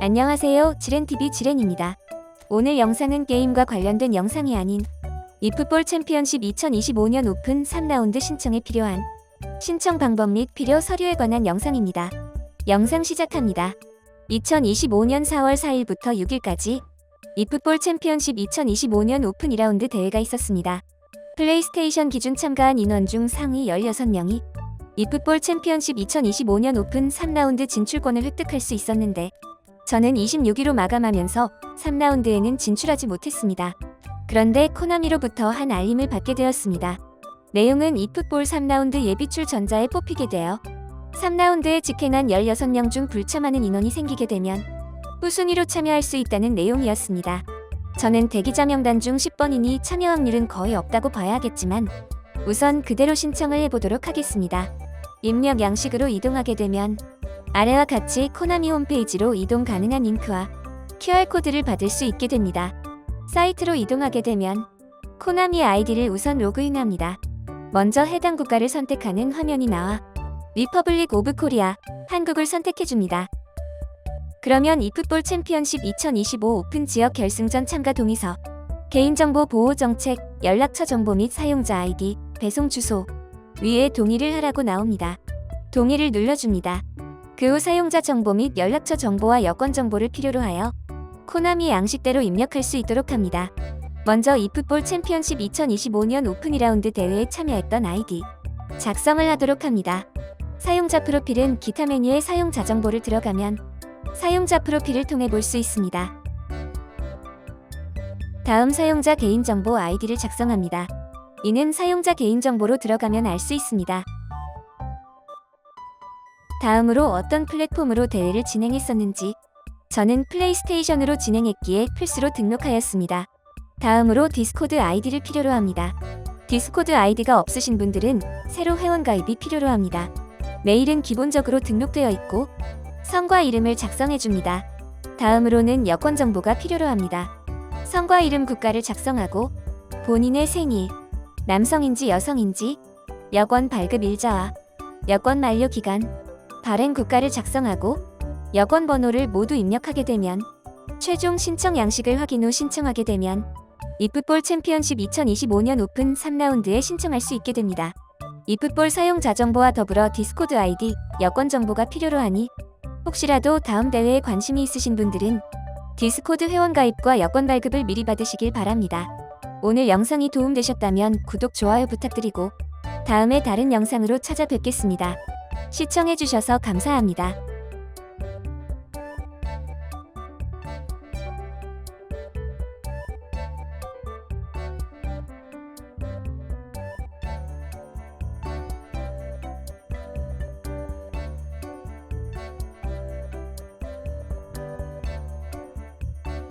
안녕하세요. 지렌TV 지렌입니다. 오늘 영상은 게임과 관련된 영상이 아닌 이풋볼 챔피언십 2025년 오픈 3라운드 신청에 필요한 신청 방법 및 필요 서류에 관한 영상입니다. 영상 시작합니다. 2025년 4월 4일부터 6일까지 이풋볼 챔피언십 2025년 오픈 2라운드 대회가 있었습니다. 플레이스테이션 기준 참가한 인원 중 상위 16명이 이풋볼 챔피언십 2025년 오픈 3라운드 진출권을 획득할 수 있었는데 저는 26위로 마감하면서 3라운드에는 진출하지 못했습니다. 그런데 코나미로부터 한 알림을 받게 되었습니다. 내용은 이풋볼 3라운드 예비출 전자에 뽑히게 되어 3라운드에 직행한 16명 중 불참하는 인원이 생기게 되면 후순위로 참여할 수 있다는 내용이었습니다. 저는 대기자 명단 중 10번이니 참여 확률은 거의 없다고 봐야 하겠지만 우선 그대로 신청을 해보도록 하겠습니다. 입력 양식으로 이동하게 되면 아래와 같이 코나미 홈페이지로 이동 가능한 링크와 QR코드를 받을 수 있게 됩니다. 사이트로 이동하게 되면 코나미 아이디를 우선 로그인합니다. 먼저 해당 국가를 선택하는 화면이 나와 리퍼블릭 오브 코리아, 한국을 선택해줍니다. 그러면 이풋볼 챔피언십 2025 오픈 지역 결승전 참가 동의서, 개인정보 보호 정책, 연락처 정보 및 사용자 아이디, 배송 주소 위에 동의를 하라고 나옵니다. 동의를 눌러줍니다. 그 후 사용자 정보 및 연락처 정보와 여권 정보를 필요로 하여 코나미 양식대로 입력할 수 있도록 합니다. 먼저 이풋볼 챔피언십 2025년 오픈 2라운드 대회에 참여했던 아이디 작성을 하도록 합니다. 사용자 프로필은 기타 메뉴에 사용자 정보를 들어가면 사용자 프로필을 통해 볼 수 있습니다. 다음 사용자 개인정보 아이디를 작성합니다. 이는 사용자 개인정보로 들어가면 알 수 있습니다. 다음으로 어떤 플랫폼으로 대회를 진행했었는지 저는 플레이스테이션으로 진행했기에 필수로 등록하였습니다. 다음으로 디스코드 아이디를 필요로 합니다. 디스코드 아이디가 없으신 분들은 새로 회원 가입이 필요로 합니다. 메일은 기본적으로 등록되어 있고 성과 이름을 작성해 줍니다. 다음으로는 여권 정보가 필요로 합니다. 성과 이름 국가를 작성하고 본인의 생일, 남성인지 여성인지, 여권 발급 일자와 여권 만료 기간, 발행 국가를 작성하고 여권 번호를 모두 입력하게 되면 최종 신청 양식을 확인 후 신청하게 되면 이풋볼 챔피언십 2025년 오픈 3라운드에 신청할 수 있게 됩니다. 이풋볼 사용자 정보와 더불어 디스코드 아이디, 여권 정보가 필요로 하니 혹시라도 다음 대회에 관심이 있으신 분들은 디스코드 회원 가입과 여권 발급을 미리 받으시길 바랍니다. 오늘 영상이 도움되셨다면 구독, 좋아요 부탁드리고 다음에 다른 영상으로 찾아뵙겠습니다. 시청해주셔서 감사합니다.